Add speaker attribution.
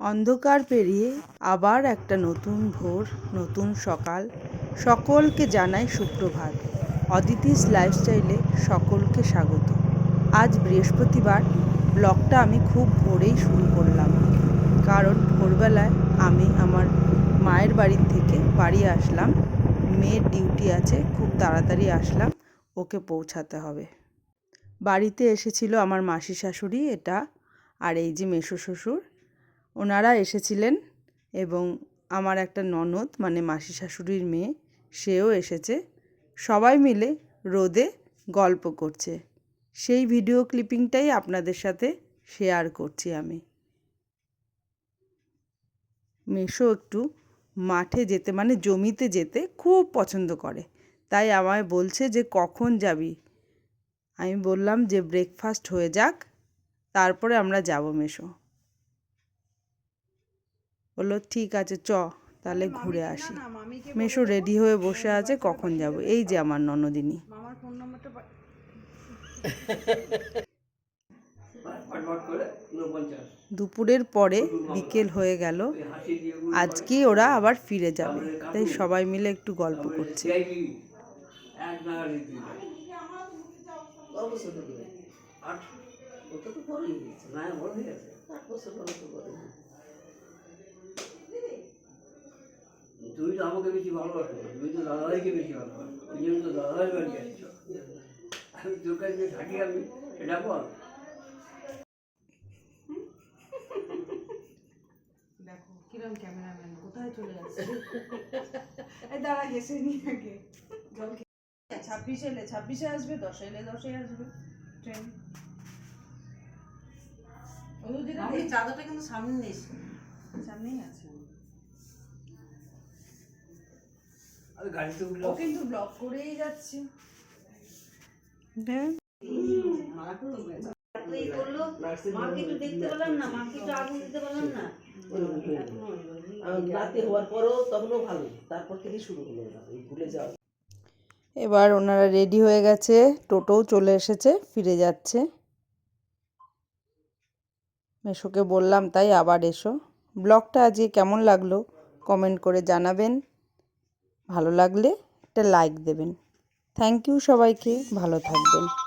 Speaker 1: অন্ধকার পেরিয়ে আবার একটা নতুন ভোর, নতুন সকাল। সকলকে জানাই সুপ্রভাত। অদিতিস লাইফস্টাইলে সকলকে স্বাগত। আজ বৃহস্পতিবার ব্লগটা আমি খুব ভোরেই শুরু করলাম। কারণ ভোরবেলায় আমি আমার মায়ের বাড়ির থেকে বাড়ি আসলাম। মেয়ের ডিউটি আছে, খুব তাড়াতাড়ি আসলাম, ওকে পৌঁছাতে হবে। বাড়িতে এসেছিল আমার মাসি শাশুড়ি এটা আর এই যে মেসো শ্বশুর, ওনারা এসেছিলেন এবং আমার একটা ননদ মানে মাসি শাশুড়ির মেয়ে, সেও এসেছে। সবাই মিলে রোদে গল্প করছে। সেই ভিডিও ক্লিপিংটাই আপনাদের সাথে শেয়ার করছি আমি। মেশো একটু মাঠে যেতে মানে জমিতে যেতে খুব পছন্দ করে। তাই আমায় বলছে যে, কখন যাবি? আমি বললাম যে, ব্রেকফাস্ট হয়ে যাক তারপরে আমরা যাব মেশো। বলল ঠিক আছে চ তাহলে ঘুরে আসি। মেশো রেডি হয়ে বসে আছে কখন যাব? এই যে আমার ননদিনী। দুপুরের পরে বিকেল হয়ে গেল। আজকে ওরা আবার ফিরে যাবে তাই সবাই মিলে একটু গল্প করছে।
Speaker 2: তুমি তো আমাকে বেশি ভালোবাসো তুমি তো দাদাভাইকে বেশি ভালোবাসো ওই জন্য তো দাদাভাই বাড়ি যাচ্ছ আমি তোর কাছে যে থাকি আমি সেটা বল।
Speaker 3: দেখো কিরম ক্যামেরাম্যান কোথায় চলে যাচ্ছে? দাঁড়া নি আগে। জল ছাব্বিশে এলে ছাব্বিশে আসবে দশে এলে দশে আসবে। ট্রেন।
Speaker 4: চাদরটা কিন্তু সামনে নিস
Speaker 3: সামনেই আছে
Speaker 2: গাড়িতে উঠলে
Speaker 3: কিন্তু ব্লক করেই যাচ্ছে।
Speaker 4: এই করল মাকে একটু দেখতে পেলাম না মাকে একটু আগুন দিতে পারলাম না।
Speaker 5: রাতে হওয়ার পরও তখনও ভালো তারপর থেকে শুরু হলো ভুলে যাওয়া
Speaker 1: এবার ওনারা রেডি হয়ে গেছে টোটোও চলে এসেছে ফিরে যাচ্ছে। মেশোকে বললাম, তাই আবার এসো। ব্লগটা আজকে কেমন লাগল কমেন্ট করে জানাবেন। ভালো লাগলে একটা লাইক দেবেন। থ্যাংক ইউ সবাইকে, ভালো থাকবেন।